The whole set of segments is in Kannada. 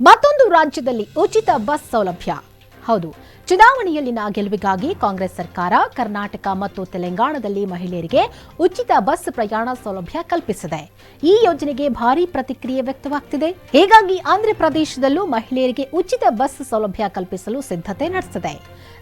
ಮತ್ತೊಂದು ರಾಜ್ಯದಲ್ಲಿ ಉಚಿತ ಬಸ್ ಸೌಲಭ್ಯ. ಹೌದು, ಚುನಾವಣೆಯಲ್ಲಿನ ಗೆಲುವಿಗಾಗಿ ಕಾಂಗ್ರೆಸ್ ಸರ್ಕಾರ, ಕರ್ನಾಟಕ ಮತ್ತು ತೆಲಂಗಾಣದಲ್ಲಿ ಮಹಿಳೆಯರಿಗೆ ಉಚಿತ ಬಸ್ ಪ್ರಯಾಣ ಸೌಲಭ್ಯ ಕಲ್ಪಿಸಿದೆ. ಈ ಯೋಜನೆಗೆ ಭಾರಿ ಪ್ರತಿಕ್ರಿಯೆ ವ್ಯಕ್ತವಾಗ್ತಿದೆ. ಹೀಗಾಗಿ ಆಂಧ್ರಪ್ರದೇಶದಲ್ಲೂ ಮಹಿಳೆಯರಿಗೆ ಉಚಿತ ಬಸ್ ಸೌಲಭ್ಯ ಕಲ್ಪಿಸಲು ಸಿದ್ಧತೆ ನಡೆಸಿದೆ.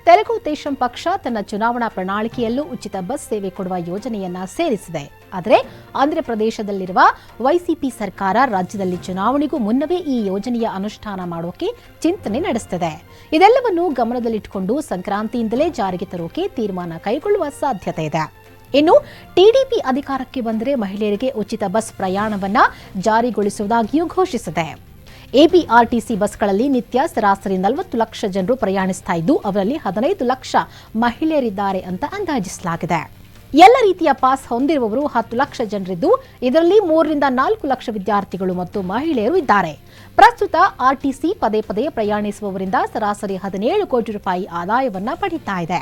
ತೆಲುಗು ದೇಶಂ ಪಕ್ಷ ತನ್ನ ಚುನಾವಣಾ ಪ್ರಣಾಳಿಕೆಯಲ್ಲೂ ಉಚಿತ ಬಸ್ ಸೇವೆ ಕೊಡುವ ಯೋಜನೆಯನ್ನ ಸೇರಿಸಿದೆ. ಆದರೆ ಆಂಧ್ರಪ್ರದೇಶದಲ್ಲಿರುವ ವೈಸಿಪಿ ಸರ್ಕಾರ ರಾಜ್ಯದಲ್ಲಿ ಚುನಾವಣೆಗೂ ಮುನ್ನವೇ ಈ ಯೋಜನೆಯ ಅನುಷ್ಠಾನ ಮಾಡೋಕೆ ಚಿಂತನೆ ನಡೆಸುತ್ತಿದೆ ಇದೆಲ್ಲವನ್ನು ಗಮನದಲ್ಲಿಟ್ಟುಕೊಂಡು ಸಂಕ್ರಾಂತಿಯಿಂದಲೇ ಜಾರಿಗೆ ತರೋಕೆ ತೀರ್ಮಾನ ಕೈಗೊಳ್ಳುವ ಸಾಧ್ಯತೆ ಇದೆ. ಇನ್ನು ಟಿಡಿಪಿ ಅಧಿಕಾರಕ್ಕೆ ಬಂದರೆ ಮಹಿಳೆಯರಿಗೆ ಉಚಿತ ಬಸ್ ಪ್ರಯಾಣವನ್ನ ಜಾರಿಗೊಳಿಸುವುದಾಗಿಯೂ ಘೋಷಿಸಿದೆ. ಎಬಿಆರ್ಟಿಸಿ ಬಸ್ಗಳಲ್ಲಿ ನಿತ್ಯ ಸರಾಸರಿ ನಲವತ್ತು ಲಕ್ಷ ಜನರು ಪ್ರಯಾಣಿಸ್ತಾ ಅವರಲ್ಲಿ ಹದಿನೈದು ಲಕ್ಷ ಮಹಿಳೆಯರಿದ್ದಾರೆ ಅಂತ ಅಂದಾಜಿಸಲಾಗಿದೆ. ಎಲ್ಲ ರೀತಿಯ ಪಾಸ್ ಹೊಂದಿರುವವರು ಹತ್ತು ಲಕ್ಷ ಜನರಿದ್ದು, ಇದರಲ್ಲಿ ಮೂರರಿಂದ ನಾಲ್ಕು ಲಕ್ಷ ವಿದ್ಯಾರ್ಥಿಗಳು ಮತ್ತು ಮಹಿಳೆಯರು ಇದ್ದಾರೆ. ಪ್ರಸ್ತುತ ಆರ್ಟಿಸಿ ಪದೇ ಪದೇ ಪ್ರಯಾಣಿಸುವವರಿಂದ ಸರಾಸರಿ ಹದಿನೇಳು ಕೋಟಿ ರೂಪಾಯಿ ಆದಾಯವನ್ನ ಪಡೀತಾ ಇದೆ.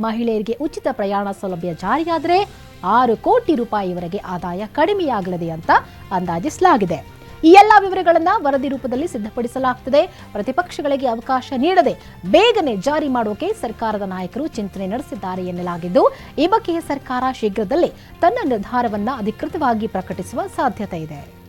ಮಹಿಳೆಯರಿಗೆ ಉಚಿತ ಪ್ರಯಾಣ ಸೌಲಭ್ಯ ಜಾರಿಯಾದರೆ ಆರು ಕೋಟಿ ರೂಪಾಯಿವರೆಗೆ ಆದಾಯ ಕಡಿಮೆಯಾಗಲಿದೆ ಅಂತ ಅಂದಾಜಿಸಲಾಗಿದೆ. ಈ ಎಲ್ಲಾ ವಿವರಗಳನ್ನ ವರದಿ ರೂಪದಲ್ಲಿ ಸಿದ್ಧಪಡಿಸಲಾಗುತ್ತದೆ ಪ್ರತಿಪಕ್ಷಗಳಿಗೆ ಅವಕಾಶ ನೀಡದೆ ಬೇಗನೆ ಜಾರಿ ಮಾಡೋಕೆ ಸರ್ಕಾರದ ನಾಯಕರು ಚಿಂತನೆ ನಡೆಸಿದ್ದಾರೆ ಎನ್ನಲಾಗಿದ್ದು, ಈ ಬಗ್ಗೆ ಸರ್ಕಾರ ಶೀಘ್ರದಲ್ಲೇ ತನ್ನ ನಿರ್ಧಾರವನ್ನು ಅಧಿಕೃತವಾಗಿ ಪ್ರಕಟಿಸುವ ಸಾಧ್ಯತೆ ಇದೆ.